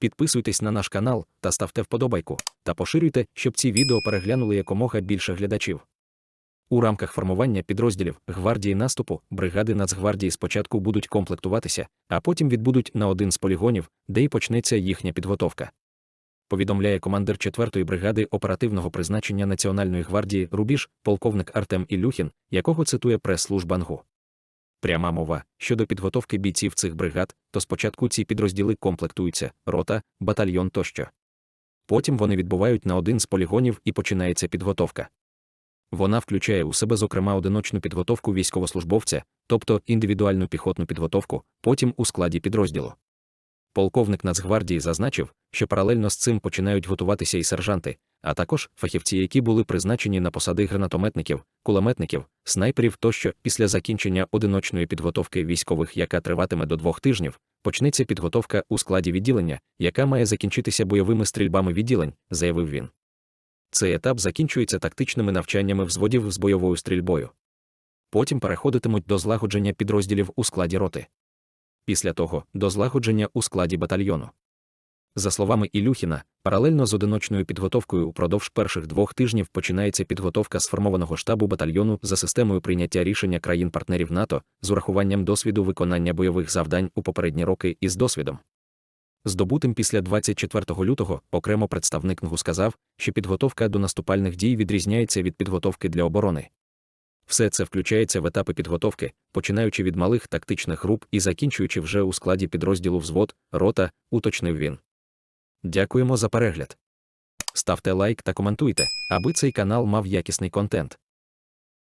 Підписуйтесь на наш канал та ставте вподобайку, та поширюйте, щоб ці відео переглянули якомога більше глядачів. У рамках формування підрозділів гвардії наступу бригади Нацгвардії спочатку будуть комплектуватися, а потім відбудуть на один з полігонів, де й почнеться їхня підготовка. Повідомляє командир 4-ї бригади оперативного призначення Національної гвардії Рубіж, полковник Артем Ілюхін, якого цитує прес-служба НГУ. Пряма мова щодо підготовки бійців цих бригад, то спочатку ці підрозділи комплектуються рота, батальйон тощо. Потім вони відбувають на один з полігонів і починається підготовка. Вона включає у себе, зокрема, одиночну підготовку військовослужбовця, тобто індивідуальну піхотну підготовку, потім у складі підрозділу. Полковник Нацгвардії зазначив, що паралельно з цим починають готуватися і сержанти, а також фахівці, які були призначені на посади гранатометників, кулеметників, снайперів тощо після закінчення одиночної підготовки військових, яка триватиме до двох тижнів, почнеться підготовка у складі відділення, яка має закінчитися бойовими стрільбами відділень, заявив він. Цей етап закінчується тактичними навчаннями взводів з бойовою стрільбою. Потім переходитимуть до злагодження підрозділів у складі роти. Після того до злагодження у складі батальйону. За словами Ілюхіна, паралельно з одиночною підготовкою упродовж перших двох тижнів починається підготовка сформованого штабу батальйону за системою прийняття рішення країн-партнерів НАТО з урахуванням досвіду виконання бойових завдань у попередні роки із досвідом. Здобутим після 24 лютого окремо представник НГУ сказав, що підготовка до наступальних дій відрізняється від підготовки для оборони. Все це включається в етапи підготовки, починаючи від малих тактичних груп і закінчуючи вже у складі підрозділу взвод, рота, уточнив він. Дякуємо за перегляд. Ставте лайк та коментуйте, аби цей канал мав якісний контент.